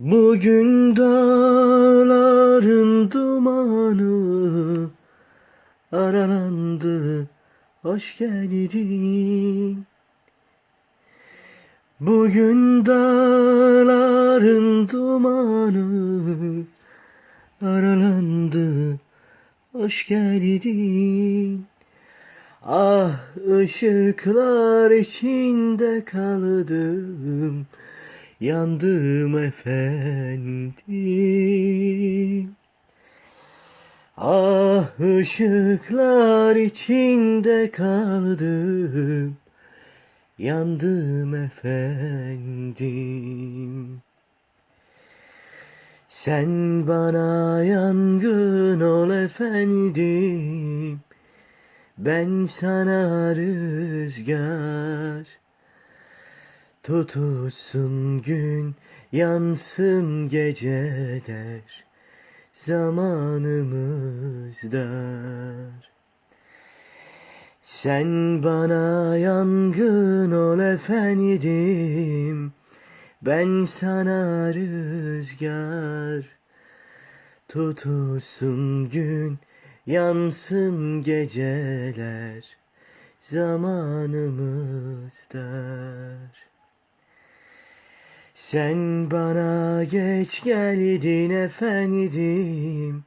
Bugün dağların dumanı aralandı, hoş geldin. Bugün dağların dumanı aralandı, hoş geldin. Ah ışıklar içinde kaldım, yandım efendim. Ah ışıklar içinde kaldım, yandım efendim. Sen bana yangın ol efendim. Ben sana rüzgar Tutulsun gün Yansın geceler Zamanımız dar Sen bana yangın ol efendim Ben sana rüzgar Tutulsun gün Yansın geceler zamanımız dar. Sen bana geç geldin efendim.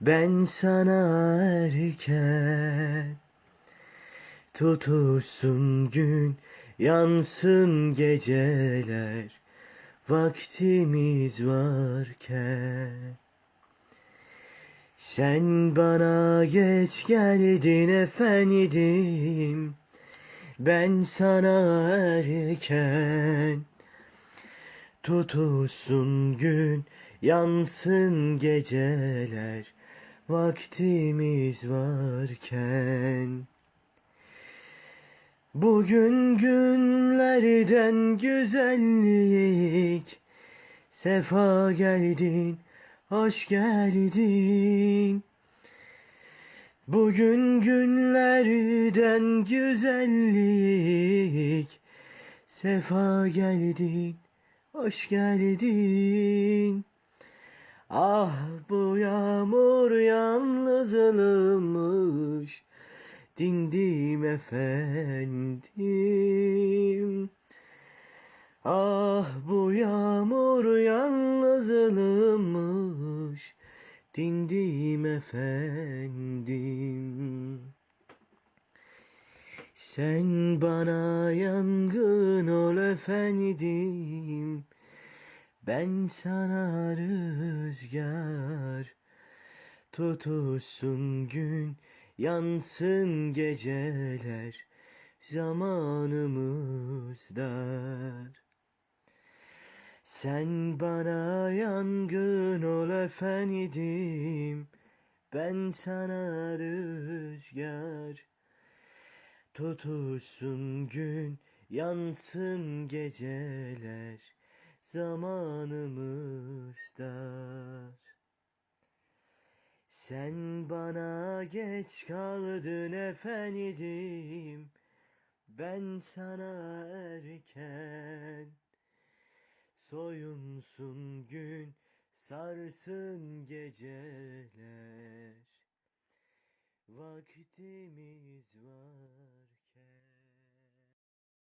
Ben sana erken. Tutulsun gün, yansın geceler. Vaktimiz varken. Sen bana geç geldin efendim. Ben sana erken. Tutulsun gün, yansın geceler. Vaktimiz varken. Bugün günlerden güzellik. Sefa geldin, hoş geldin. Bugün günlerden güzellik. Sefa geldin, hoş geldin. Ah bu yağmur yalnızlığımış. Dindim efendim. Ah bu yağmur yalnızlığımış Dindim efendim Sen bana yangın ol efendim Ben sana rüzgar Tutulsun gün Yansın geceler Zamanımız dar sen bana yangın ol efendim, ben sana rüzgar. Tutulsun gün, yansın geceler, zamanımız dar. Sen bana geç kaldın efendim, ben sana erken. Soyunsun gün, sarsın geceler. Vaktimiz var.